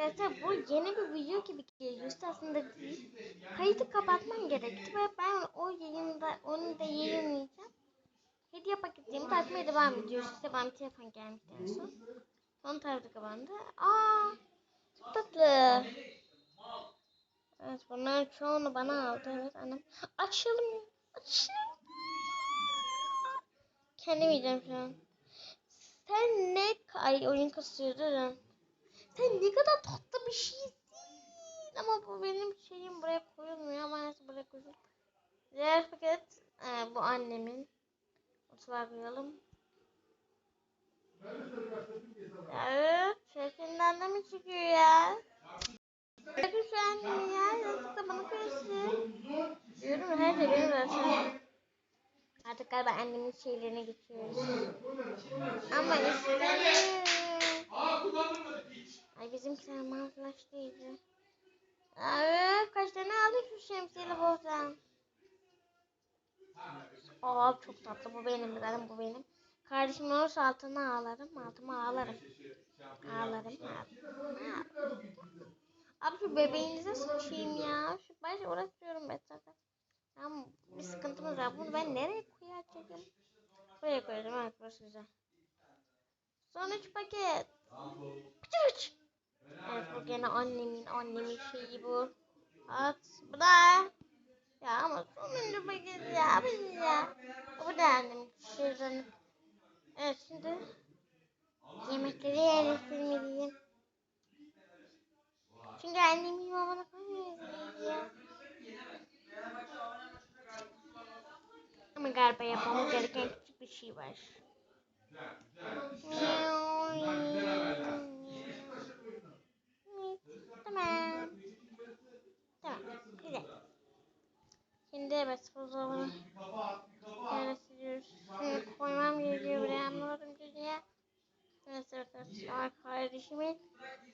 Arkadaşlar bu yeni bir video gibi geliyor. Aslında değil. Kayıtı kapatmam gerekti ve ben o yayında onu da yayınlayacağım. Hediye paketlerimi takmaya devam ediyoruz. İşte bana telefon gelmişti en son. Son tarafta kapandı. Aa, çok tatlı. Evet bunların çoğunu bana aldı. Evet annem. Açalım. Açalım. Kendim yiyeceğim şu an. Sen ne... Ay oyun kasıyor durun. Sen ne kadar tatlı bir şeysin. Ama bu benim şeyim buraya koyulmuyor ama neyse buraya koyalım. Diğer paket e, bu annemin. Mutfağa koyalım. Ya sesinden de mi çıkıyor ya? Bakın şu annemi ya. Yazık da bana koyuyorsun. Diyorum her şey benim zaten. Artık galiba annemin şeylerine geçiyoruz. Ama istemiyorum. Ay bizimkiler değildi. Ay kaç tane aldık şu şemsiyeli bohtan. Aa çok tatlı bu benim zaten bu benim. Kardeşim olursa altına ağlarım altıma ağlarım. Ağlarım ağlarım. Abi şu bebeğinize sıçayım ya. Şu başı uğraşıyorum ben zaten. Tamam bir sıkıntımız var. Bunu ben nereye koyacağım? Buraya koyacağım. Evet burası güzel. Son üç paket. Pıçıç. Evet bu gene annemin annemin şeyi bu. At. Bu da. Ya ama sonuncu paket ya. Biz ya. Bu da annemin şeyden. Evet şimdi. Yemekleri yerleştirmeliyim. Çünkü annemin babana koymuyoruz ya. Ama galiba yapmamız gereken küçük bir şey var. Tamam. Tamam. Güzel. Şimdi evet buzdolabını yerleştiriyoruz. Şimdi koymam gerekiyor buraya anlamadım diye. Evet arkadaşlar kardeşimin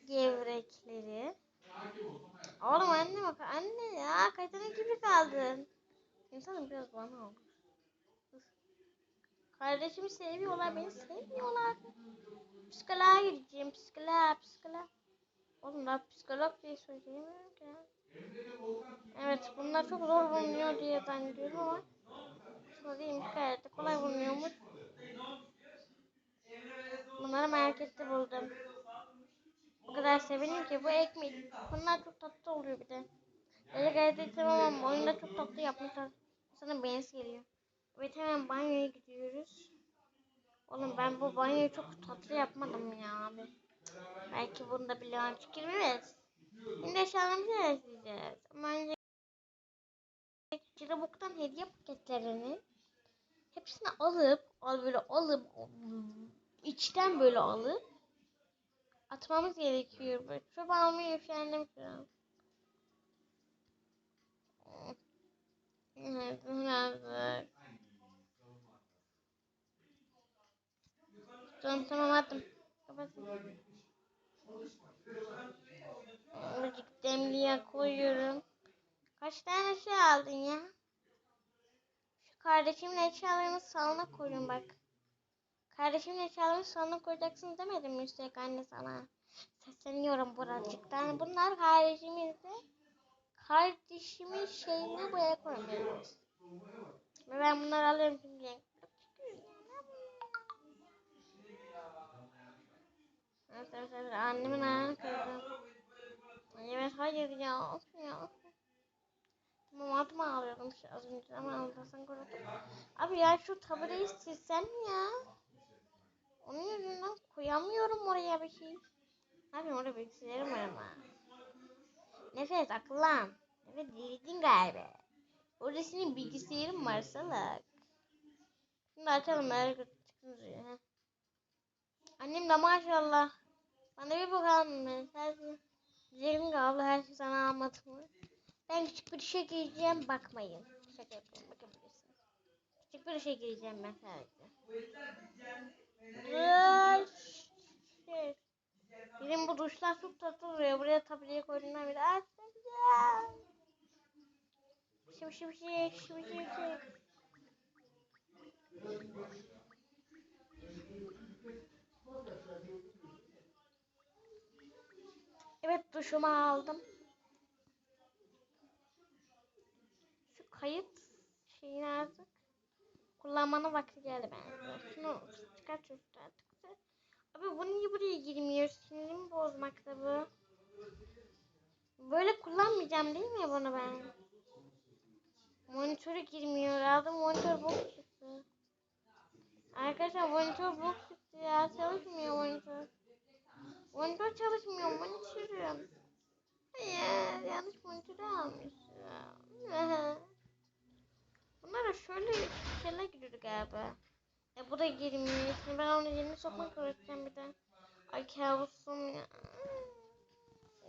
gevrekleri. Oğlum anne bak anne ya kaç tane gibi kaldın. İnsanın biraz bana olmuş. Kardeşimi seviyorlar beni sevmiyorlar. Psikoloğa gideceğim psikoloğa psikoloğa. Oğlum ben psikolog diye söyleyemiyorum ki. Evet bunlar çok zor bulunuyor diye zannediyorum ama. Aslında gayet de kolay bulunuyormuş. Bunları markette buldum. O kadar sevindim ki bu ekmek. Bunlar çok tatlı oluyor bir de. Öyle gayet ettim ama oyunda çok tatlı yapmışlar. Sana beğenisi geliyor. Evet hemen banyoya gidiyoruz. Oğlum ben bu banyoyu çok tatlı yapmadım ya abi. Belki bunda bir launch girmez. Şimdi eşyalarımızı yerleştireceğiz. Ama önce Cirabuk'tan hediye paketlerini hepsini alıp al böyle alıp içten böyle alıp atmamız gerekiyor. Böyle çöp almayı üşendim şu an. Evet, hazır. Tamam tamam attım. Kapatın. Demliğe koyuyorum. Kaç tane şey aldın ya? Şu kardeşimin eşyalarını salona koyun bak. Kardeşimin eşyalarını salona koyacaksın demedim mi Üstelik anne sana? Sesleniyorum buracıktan. Bunlar kardeşimizde. Kardeşimin şeyini buraya koymuyoruz. Ben bunları evet evet annemin ayağını kırdım. Evet hayır ya of ya. Tamam adıma ağlıyordum şu az önce ama ağlasın korudum. Abi ya şu tabureyi silsen ya. Onun yüzünden koyamıyorum oraya bir şey. Abi orada bilgisayarım var ama. Nefes akıllan. Nefes delirdin galiba. Orada senin bilgisayarın var salak. Şimdi açalım merak ya. Annem de maşallah. Bana bir bakalım ben. Ki abla her şeyi sana anlatım mı? Ben küçük bir şey giyeceğim bakmayın. Şaka yapıyorum bakabilirsiniz. Küçük bir şey giyeceğim ben sadece. Şey. Bu duşlar çok tatlı oluyor. Buraya tabliye koyduğumdan beri. Çok güzel. Şım şım şım Evet duşumu aldım. Şu kayıt şeyini artık kullanmanın vakti geldi bence. Şunu çıkart çocuklar artık. Abi bu niye buraya girmiyor? Sinirimi bozmakta bu. Böyle kullanmayacağım değil mi bunu ben? Monitörü girmiyor. Aldım monitör bok çıktı. Arkadaşlar monitör bok çıktı ya. Çalışmıyor monitör. Monitör çalışmıyor monitörüm. Hayır yanlış monitörü almışım. Bunlara şöyle şeyler giriyordu galiba. E bu da girmiyor. Şimdi ben onu yerine sokmak öğreteceğim bir de. Ay kabusum ya.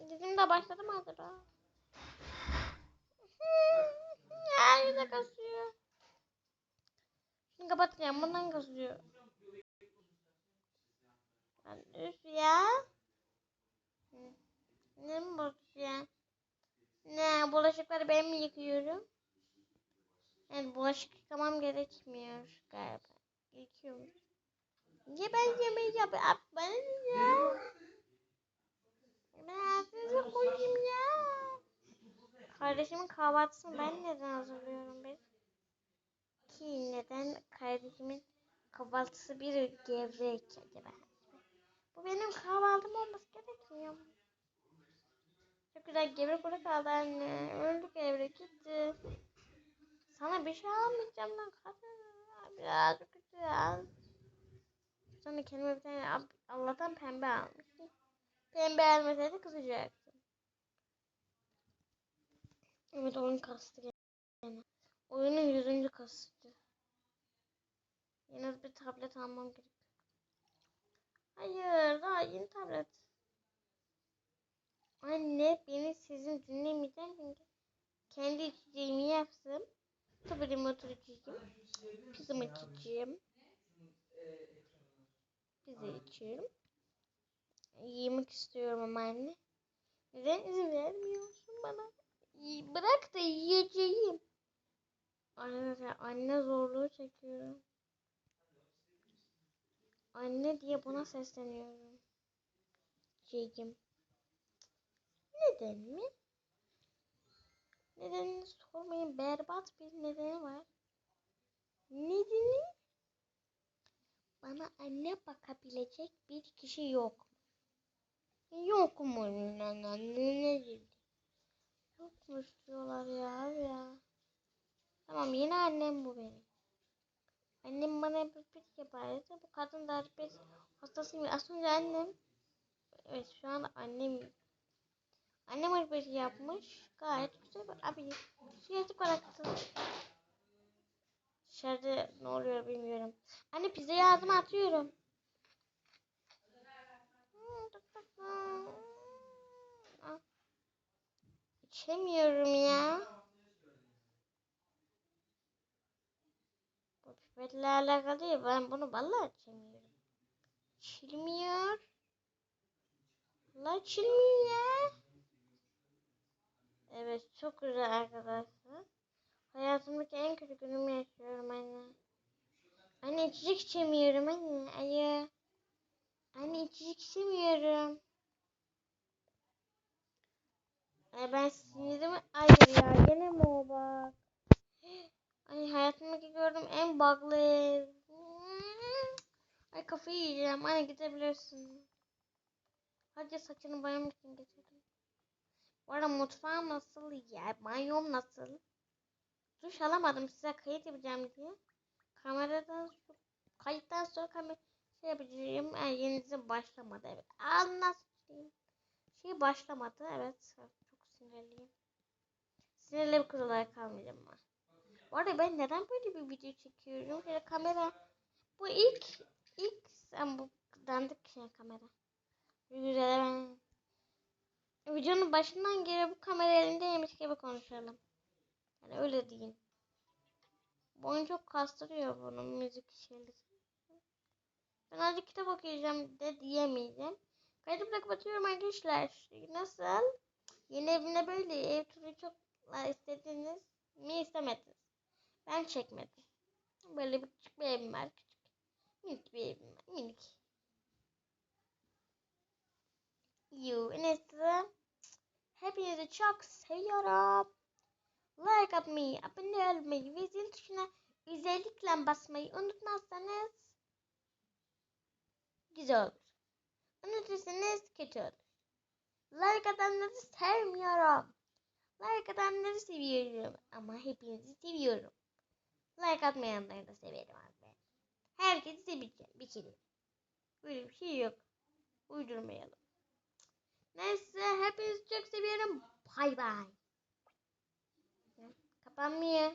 Dizim de başladı mı acaba? Ya yüze kasıyor. Şimdi kapatacağım. Bundan kasıyor. Üf ya. Hı. Ne mi bozuk ya? Ne bulaşıkları ben mi yıkıyorum? Evet bulaşık yıkamam gerekmiyor galiba. Gerekiyormuş. Niye ben yemeği yap yapmayın ya? Ben ağzınıza koyayım ya. Kardeşimin kahvaltısını ben neden hazırlıyorum ben? Ki neden kardeşimin kahvaltısı bir gevrek acaba? Bu benim kahvaltım olması gerekmiyor mu? Çok güzel gevrek burada kaldı anne. Öldü gevrek gitti. Sana bir şey almayacağım lan kadın. Biraz güzel. Sonra kendime bir tane Allah'tan pembe almıştım. Pembe almasaydı kızacaktım. Evet oyun kastı gene. Oyunun yüzüncü kastı. Yine bir tablet almam gerek. Hayır daha yeni tablet. Anne beni sizin dinlemeyeceğim çünkü kendi içeceğimi yapsam. Tabii oturacağım. Kızımı içeceğim. Pizza içiyorum. Yemek istiyorum ama anne. Neden izin vermiyorsun bana? Bırak da yiyeceğim. Arkadaşlar anne zorluğu çekiyorum. Anne diye buna sesleniyorum. Şeyim. Neden mi? Nedenini sormayın. Berbat bir nedeni var. Nedeni? Bana anne bakabilecek bir kişi yok. Yok mu? Ne Yokmuş diyorlar ya ya. Tamam yine annem bu benim. Annem bana hep pis yapardı. Bu kadın da pis hastasıyım. Önce annem Evet şu an annem Annem hırpesi yapmış. Gayet güzel. Abi sürekli bıraktı. Dışarıda ne oluyor bilmiyorum. Anne pizzayı ağzıma atıyorum. İçemiyorum ya. Bu pipetle alakalı değil. Ben bunu vallahi içemiyorum. İçilmiyor. Vallahi içilmiyor. Evet çok güzel arkadaşlar. Hayatımdaki en kötü günümü yaşıyorum anne. Anne içecek içemiyorum anne. Ayı. Anne içecek içemiyorum. Ay ben sinirimi... Hayır ya gene mi o bak? Ay hayatımdaki gördüğüm en bug'lı ev. Ay kafayı yiyeceğim. Anne gidebilirsin. Hadi saçını boyamak için getirdim. Bu arada mutfağım nasıl ya? Banyom nasıl? Duş alamadım size kayıt yapacağım diye. Kameradan kayıttan sonra kamera şey yapacağım. Yani yeni dizi başlamadı evet. Anlatayım. Şey başlamadı evet. Çok sinirliyim. Sinirli bir kız olarak kalmayacağım ama. Bu arada ben neden böyle bir video çekiyorum? Şöyle kamera. Bu ilk ilk sen bu dandik şey kamera. Güzel ben videonun başından geri bu kamera elindeymiş gibi konuşalım. Yani öyle diyeyim. Bu oyun çok kastırıyor bunun müzik şeyleri. Ben azıcık kitap okuyacağım de diyemeyeceğim. Kaydı bırakıp atıyorum arkadaşlar. Nasıl? Yeni evine böyle ev turu çok istediniz mi istemediniz? Ben çekmedim. Böyle bir küçük bir evim var. Küçük. Minik bir evim var. Minik. You. Neyse. Sizi çok seviyorum. Like atmayı, abone olmayı ve zil tuşuna özellikle basmayı unutmazsanız güzel olur. Unutursanız kötü olur. Like atanları sevmiyorum. Like atanları seviyorum ama hepinizi seviyorum. Like atmayanları da severim abi. Herkesi seveceğim bir kere. Böyle bir şey yok. Uydurmayalım. Neyse hepinizi çok seviyorum. Bay bay. Kapanmıyor.